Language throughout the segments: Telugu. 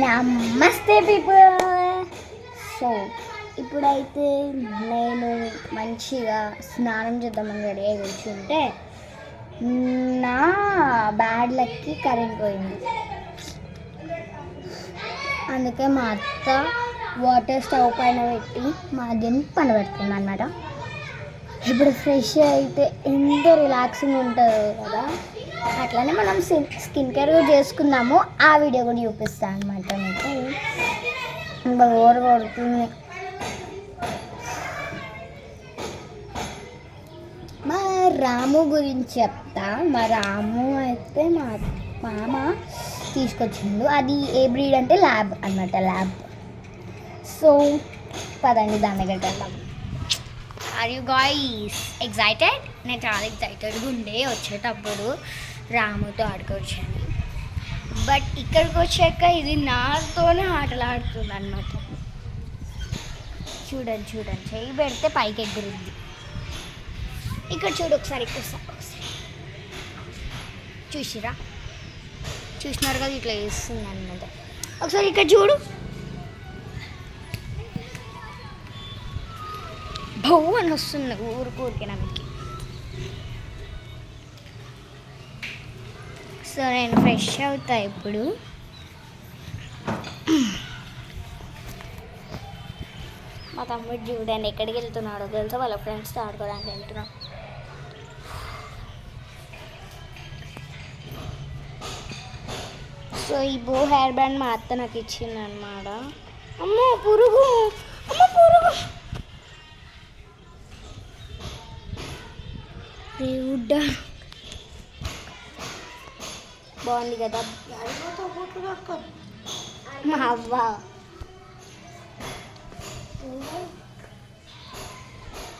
నమస్తే పీపుల్. సో ఇప్పుడైతే నేను మంచిగా స్నానం చేద్దామని రెడీ అయి కూర్చుంటే నా బ్యాడ్ లక్కి కరెంట్ పోయింది. అందుకే మా అత్త వాటర్ స్టవ్ పైన పెట్టి మా దీన్ని పండబెడుతుంది అనమాట ఇప్పుడు ఫ్రెష్ అయితే ఎంత రిలాక్సింగ్ ఉంటుందో కదా. అట్లానే మనం స్కిన్ కేర్ కూడా చేసుకుందాము. ఆ వీడియో కూడా చూపిస్తాను అనమాట మీకు. ఇంకా కొడుతుంది. మా రాము గురించి చెప్తా. మా రాము అయితే మా మామ తీసుకొచ్చిండు. అది ఏ బ్రీడ్ అంటే ల్యాబ్ అన్నమాట ల్యాబ్. సో పదండి దాని దగ్గర వెళ్దాం ఆర్ యూ గాయ్ ఎగ్జైటెడ్ నేను చాలా ఎగ్జైటెడ్గా ఉండే వచ్చేటప్పుడు రాముతో ఆడుకోవచ్చని. బట్ ఇక్కడికి వచ్చాక ఇది నాతోనే ఆటలాడుతుంది అనమాట చూడండి చూడండి. చేయి పెడితే పైకి ఎగురుద్ది. ఇక్కడ చూడు ఒకసారి ఇక్కడ ఒకసారి చూసిరా? చూసినారు కదా ఇట్లా వేస్తుంది అనమాట ఒకసారి ఇక్కడ చూడు. భౌ అని వస్తుంది ఊరు ఊరికే నమ్మకి. సో నేను ఫ్రెష్ అవుతా ఇప్పుడు. మా తమ్ముడు చూడండి ఎక్కడికి వెళ్తున్నాడో తెలుసా? వాళ్ళ ఫ్రెండ్స్తో ఆడుకోవడానికి వెళ్తున్నాం. సో ఈ బో హెయిర్ బ్యాండ్ మా అత్త నాకు ఇచ్చింది అనమాట అమ్మో పురుగు! అమ్మో పురుగు! దేవుడా బాగుంది కదా. మా అవ్వ.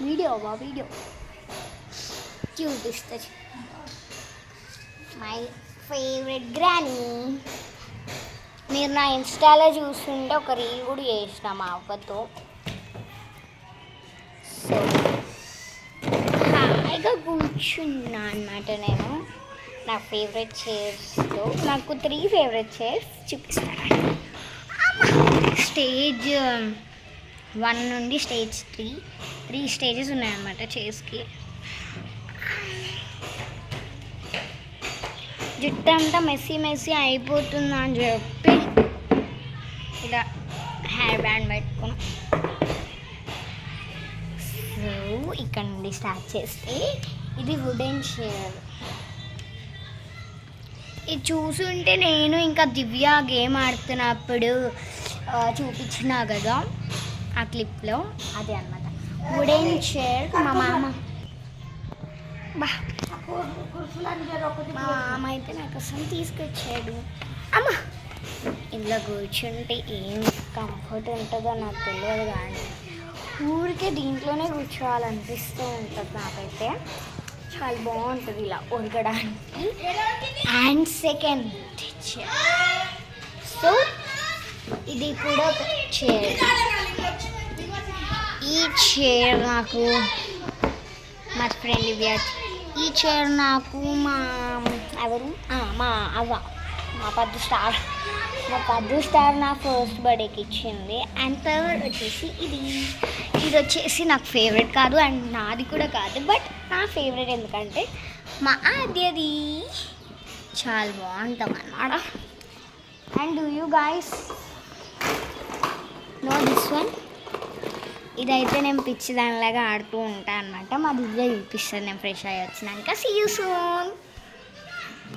వీడియో అవ్వ వీడియో. చూపిస్తుంది మై ఫేవరెట్ గ్రానీ మీరు నా ఇన్స్టాలో చూస్తుంటే ఒక రీల్ కూడా చేసిన మా అవ్వతో. సో హాయిగా కూర్చున్నా అనమాట నేను. నా ఫేవరెట్ చైర్స్లో నాకు త్రీ ఫేవరెట్ చైర్స్ చూపిస్తాను స్టేజ్ వన్ నుండి స్టేజ్ త్రీ త్రీ స్టేజెస్ ఉన్నాయన్నమాట చైర్స్కి జుట్టు అంతా మెస్సీ మెస్సీ అయిపోతుందా అని చెప్పి ఇలా హెయిర్ బ్యాండ్ పెట్టుకున్నాం. సో ఇక్కడ నుండి స్టార్ట్ చేస్తే ఇది వుడెన్ చైర్ ఇది చూసుంటే నేను ఇంకా దివ్య గేమ్ ఆడుతున్నప్పుడు చూపించినా కదా ఆ క్లిప్లో. అదే అనమాట వుడెన్ చైర్ మా మామ. మా మామ అయితే నా కోసం తీసుకొచ్చాడు. అమ్మ. ఇందులో కూర్చుంటే ఏం కంఫర్ట్ ఉంటుందో నాకు తెలియదు కానీ ఊరికే దీంట్లోనే కూర్చోవాలనిపిస్తూ ఉంటుంది నాకైతే. చాలా బాగుంటుంది ఇలా ఉరగడానికి అండ్ సెకండ్ సో ఇది కూడా ఒక చైర్ ఈ చైర్ నాకు మా ఫ్రెండ్ ఈ చైర్ నాకు మా ఎవరు? మా అవ్వ. మా పద్దు స్టార్ మా పద్దు స్టార్ నా ఫస్ట్ బర్త్డేకి ఇచ్చింది. అండ్ థర్డ్ వచ్చేసి ఇది. ఇది వచ్చేసి నాకు ఫేవరెట్ కాదు అండ్ నాది కూడా కాదు బట్ నా ఫేవరెట్ ఎందుకంటే మా ఆద్యది. చాలా బాగుంటాం అన్నమాట and do you guys know this one ఇదైతే నేను పిచ్చి దానిలాగా ఆడుతూ ఉంటాను అనమాట మా దగ్గర చూపిస్తాను నేను ఫ్రెష్ అయ్యి వచ్చినాక. See you soon